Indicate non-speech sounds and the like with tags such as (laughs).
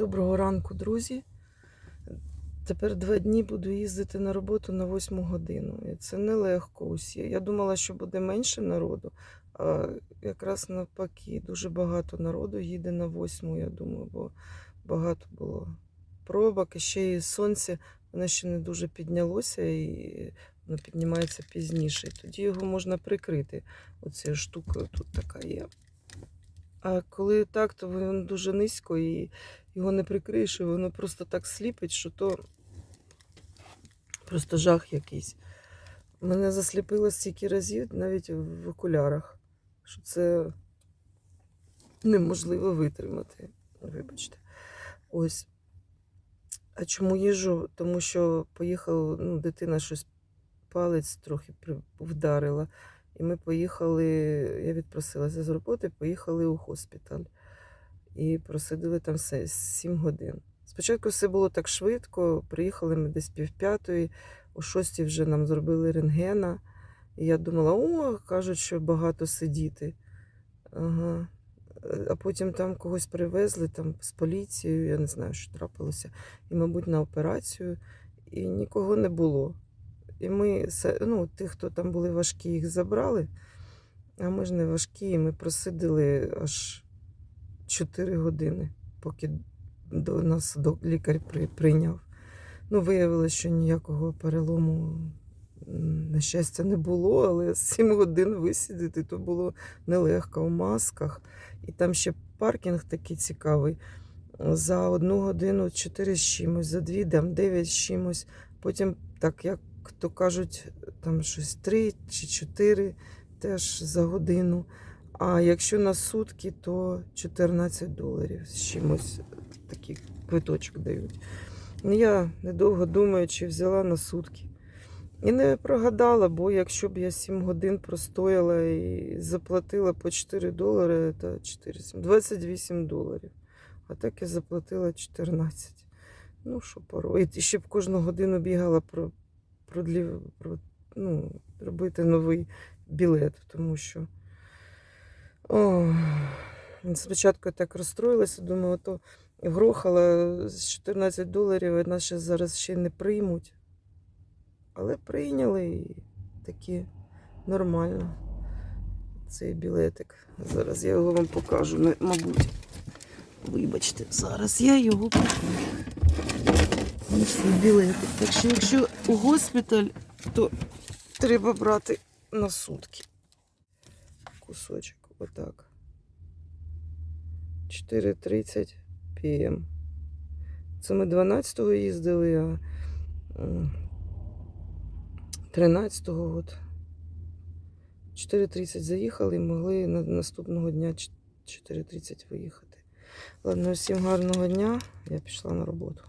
Доброго ранку, друзі. Тепер два дні буду їздити на роботу на восьму годину. І це нелегко усі. Я думала, що буде менше народу, а якраз навпаки, дуже багато народу їде на восьму, я думаю, бо багато було пробок. І ще і сонце, воно ще не дуже піднялося і воно піднімається пізніше. І тоді його можна прикрити. Оцією штукою тут така є. А коли так, то він дуже низько і його не прикриєш, і воно просто так сліпить, що то просто жах якийсь. Мене засліпило стільки разів, навіть в окулярах, що це неможливо витримати. Вибачте. Ось. А чому їжу? Тому що поїхала, ну, дитина щось палець трохи вдарила. І ми поїхали, я відпросилася з роботи, поїхали у госпіталь. І просидили там 7 годин. Спочатку все було так швидко, приїхали ми десь пів п'ятої, о шостій вже нам зробили рентгена. І я думала, о, кажуть, що багато сидіти. Ага. А потім там когось привезли там, з поліцією, я не знаю, що трапилося. І, мабуть, на операцію, і нікого не було. І ми, ну, тих, хто там були важкі, їх забрали, а ми ж не важкі, і ми просидили аж 4 години, поки до нас лікар при, прийняв. Ну, виявилося, що ніякого перелому, на щастя, не було, але (laughs) 7 годин висидіти то було нелегко у масках. І там ще паркінг такий цікавий. За одну годину 4 з чимось, за дві там 9 з чимось. Потім, так як то кажуть, там щось 3 чи 4 теж за годину. А якщо на сутки, то 14 доларів з чимось такий квиточок дають. Ну, Я, недовго думаючи, взяла на сутки. І не прогадала, бо якщо б я 7 годин простояла і заплатила по 4 долари, то 4, 7, 28 доларів. А так я заплатила 14. Ну, що порой. І ще б кожну годину бігала продлів, про, ну, робити новий білет, тому що. О, спочатку я так розстроїлася, думаю, то грохала з 14 доларів, і нас ще зараз ще не приймуть. Але прийняли і такі нормально цей білетик. Зараз я його вам покажу, мабуть. Вибачте, зараз я його покажу. Білетик. Так що якщо у госпіталь, то треба брати на сутки. Кусочок, отак. 4.30 пм. Це ми 12-го їздили, а 13-го от. 4.30 заїхали і могли на наступного дня 4.30 виїхати. Ладно, всім гарного дня. Я пішла на роботу.